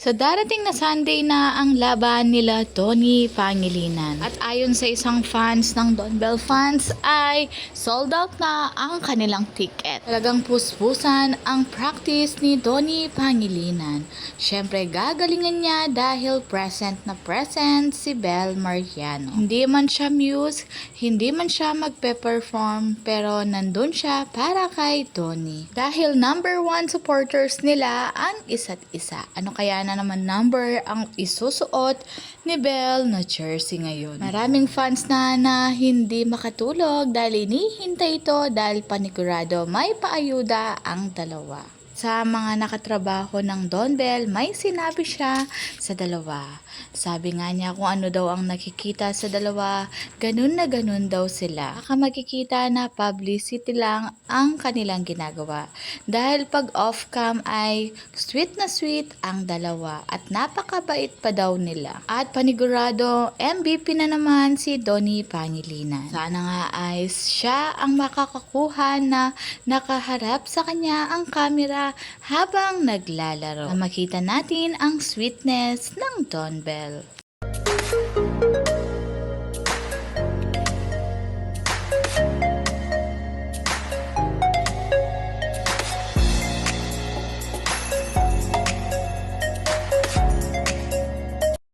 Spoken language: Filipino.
Sa darating na Sunday na ang laban nila Tony Pangilinan. At ayon sa isang fans ng Don Bell fans ay sold out na ang kanilang ticket. Talagang puspusan ang practice ni Tony Pangilinan. Siyempre gagalingan niya dahil present na present si Bel Mariano. Hindi man siya muse, hindi man siya magpe-perform pero nandun siya para kay Tony. Dahil number one supporters nila ang isa't isa. Ano kaya na naman number ang isusuot ni Belle na jersey ngayon? Maraming fans na na hindi makatulog dahil inihintay ito dahil panigurado may paayuda ang dalawa. Sa mga nakatrabaho ng Don Bell, may sinabi siya sa dalawa. Sabi nga niya kung ano daw ang nakikita sa dalawa, ganun na ganun daw sila. Baka makikita na publicity lang ang kanilang ginagawa. Dahil pag off-cam ay sweet na sweet ang dalawa at napakabait pa daw nila. At panigurado, MVP na naman si Donnie Pangilinan. Sana nga ay siya ang makakakuha na nakaharap sa kanya ang habang naglalaro. Na makita natin ang sweetness ng Don Bell.